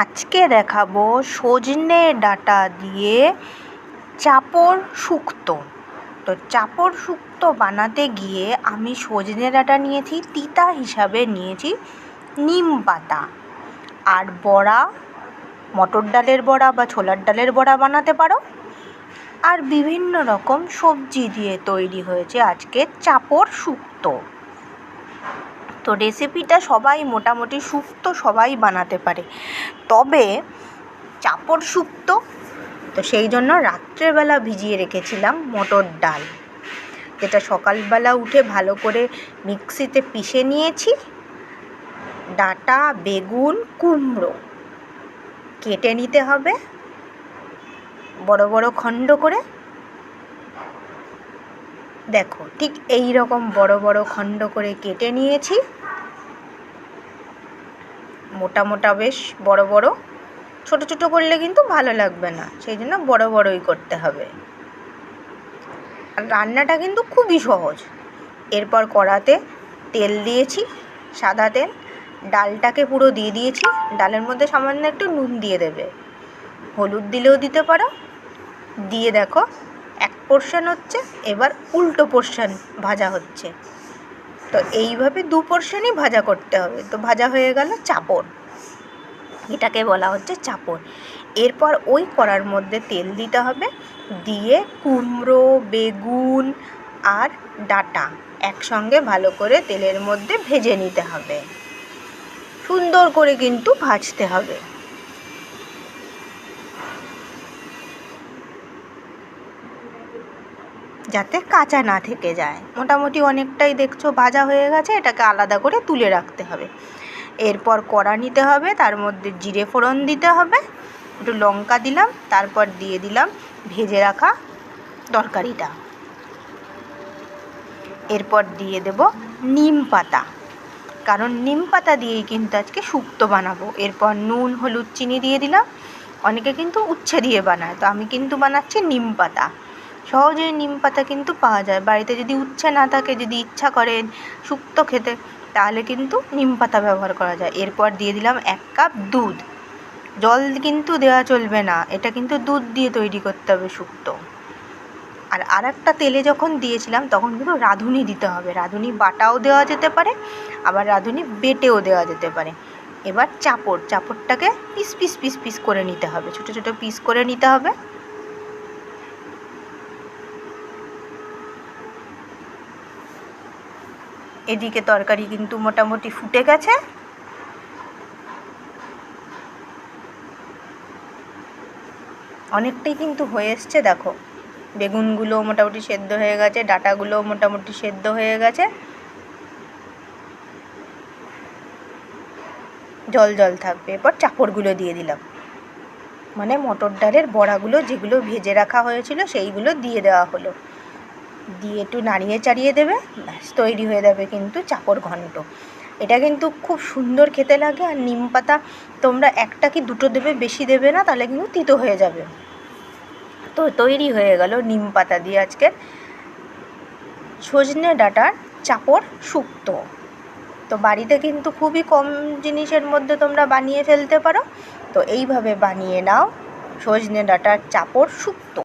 আজকে দেখাবো সজনে ডাঁটা দিয়ে চাপড় শুক্তো। তো চাপড় শুক্তো বানাতে গিয়ে আমি সজনে ডাটা নিয়েছি, তিতা হিসাবে নিয়েছি নিম পাতা। আর বড়া, মটর ডালের বড়া বা ছোলার ডালের বড়া বানাতে পারো। আর বিভিন্ন রকম সবজি দিয়ে তৈরি হয়েছে আজকে চাপড় শুক্তো। তো রেসিপিটা সবাই মোটামুটি শুক্তো সবাই বানাতে পারে। তবে চাপড় শুক্তো তো সেই জন্য রাত্রেবেলা ভিজিয়ে রেখেছিলাম মটর ডাল। যেটা সকালবেলা উঠে ভালো করে মিক্সিতে পিষে নিয়েছি। ডাঁটা, বেগুন, কুমড়ো কেটে নিতে হবে। বড় বড় খণ্ড করে দেখো, ঠিক এই রকম বড় বড় খণ্ড করে কেটে নিয়েছি। মোটা মোটা বেশ বড় বড়। ছোট ছোট করলে কিন্তু ভালো লাগবে না, সেই জন্য বড় বড়ই করতে হবে। আর রান্নাটা কিন্তু খুবই সহজ। এরপর কড়াতে তেল দিয়েছি, সাদা তেল। ডালটাকে পুরো দিয়ে দিয়েছি। ডালের মধ্যে সামান্য একটু নুন দিয়ে দেবে। হলুদ দিলেও দিতে পারো। দিয়ে দেখো পোর্শন হচ্ছে, এবার উল্টো পোর্শন ভাজা হচ্ছে। তো এইভাবে দু পোর্শনই ভাজা করতে হবে। তো ভাজা হয়ে গেল চাপড়। এটাকে বলা হচ্ছে চাপড়। এরপর ওই কড়ার মধ্যে তেল দিতে হবে। দিয়ে কুমড়ো, বেগুন আর ডাঁটা একসঙ্গে ভালো করে তেলের মধ্যে ভেজে নিতে হবে। সুন্দর করে কিন্তু ভাজতে হবে। যাতে কাঁচা না থেকে যায়। মোটামুটি অনেকটাই দেখছ ভাজা হয়ে গেছে, এটাকে আলাদা করে তুলে রাখতে হবে। এরপর কড়া নিতে হবে, তার মধ্যে জিরে ফোড়ন দিতে হবে, একটু লঙ্কা দিলাম, তারপর দিয়ে দিলাম ভেজে রাখা তরকারিটা। এরপর দিয়ে দেব নিম পাতা। কারণ নিম পাতা দিয়েই কিন্তু আজকে শুক্তো বানাবো। এরপর নুন, হলুদ, চিনি দিয়ে দিলাম। অনেকে কিন্তু উচ্ছে দিয়ে বানায়, তো আমি কিন্তু বানাচ্ছি নিম পাতা। সহজেই নিম পাতা কিন্তু পাওয়া যায়। বাড়িতে যদি উচ্ছে না থাকে, যদি ইচ্ছা করেন শুক্তো খেতে, তাহলে কিন্তু নিম পাতা ব্যবহার করা যায়। এরপর দিয়ে দিলাম এক কাপ দুধ। জল কিন্তু দেওয়া চলবে না, এটা কিন্তু দুধ দিয়ে তৈরি করতে হবে শুক্তো। আর আর একটা তেলে যখন দিয়েছিলাম, তখন কিন্তু রাঁধুনি দিতে হবে। রাঁধুনি বাটাও দেওয়া যেতে পারে, আবার রাঁধুনি বেটেও দেওয়া যেতে পারে। এবার চাপড়। চাপড়টাকে পিস পিস পিস পিস করে নিতে হবে। ছোটো ছোটো পিস করে নিতে হবে। এদিকে তরকারি কিন্তু মোটামুটি ফুটে গেছে। অনেকটাই কিন্তু হয়ে এসছে, দেখো। বেগুনগুলো মোটামুটি সেদ্ধ হয়ে গেছে, ডাঁটাগুলো মোটামুটি সেদ্ধ হয়ে গেছে। জল জল থাকবে। এরপর চাপড়গুলো দিয়ে দিলাম। মানে মটর ডালের বড়াগুলো যেগুলো ভেজে রাখা হয়েছিল সেইগুলো দিয়ে দেওয়া হলো। দিয়ে একটু নাড়িয়ে চাড়িয়ে দেবে, ব্যাস তৈরি হয়ে যাবে কিন্তু চাপড় ঘন্ট। এটা কিন্তু খুব সুন্দর খেতে লাগে আর নিম পাতা তোমরা একটা কি দুটো দেবে, বেশি দেবে না, তাহলে কিন্তু তিতো হয়ে যাবে। তো তৈরি হয়ে গেল নিম পাতা দিয়ে আজকে। সজনে ডাঁটার চাপড় শুক্তো। তো বাড়িতে কিন্তু খুবই কম জিনিসের মধ্যে তোমরা বানিয়ে ফেলতে পারো। তো এইভাবে বানিয়ে নাও সজনে ডাঁটার চাপড় শুক্তো।